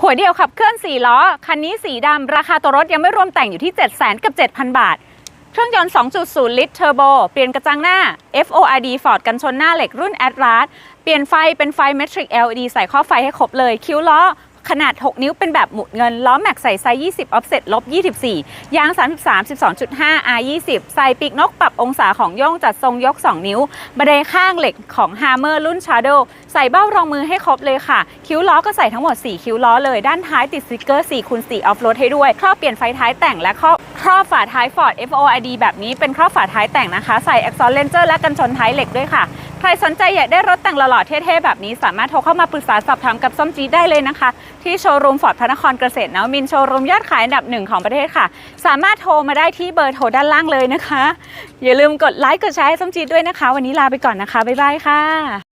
หัวเดียวขับเคลื่อน 4 ล้อ คันนี้สีดำ ราคาตัวรถยังไม่รวมแต่งอยู่ที่ 7 0 0 0 0กับ 7,000 บาท เครื่องยนต์ 2.0 ลิตรเทอร์โบ เปลี่ยนกระจังหน้า FORD Ford กันชนหน้าเหล็กรุ่น Atlas เปลี่ยนไฟเป็นไฟ Metric LED ใส่ข้อไฟให้ครบเลย คิ้วล้อ ขนาด 6 นิ้วเป็นแบบหมุดเงิน ล้อแม็กใส่ไซส์ 20 offset ลบ 24 ยาง 33 12.5 R 20 ใส่ปีกนกปรับองศาของโย่งจัดทรงยก 2 นิ้วบันไดข้างเหล็กของ Hammer รุ่น Shadow ใส่เบ้ารองมือให้ครบเลยค่ะ คิ้วล้อก็ใส่ทั้งหมด 4 คิ้วล้อเลยด้านท้ายติดสติกเกอร์4คูณ4 off road ให้ด้วยครอบเปลี่ยนไฟท้ายแต่งและครอบครอบฝาท้าย Ford FORD แบบนี้เป็นครอบฝาท้ายแต่งนะคะ ใส่ Exhaust Ranger และกันชนท้ายเหล็กด้วยค่ะ ใครสนใจอยากได้รถแต่งหล่อๆเท่ๆแบบนี้สามารถโทรเข้ามาปรึกษาสอบถามกับส้มจีได้เลยนะคะ ที่โชว์รูมฟอร์ดพระนครเกษตรนะมินโชว์รูมยอดขายอันดับหนึ่งของประเทศค่ะ สามารถโทรมาได้ที่เบอร์โทรด้านล่างเลยนะคะ อย่าลืมกดไลค์กดแชร์ให้ส้มจีด้วยนะคะ วันนี้ลาไปก่อนนะคะบ๊ายบายค่ะ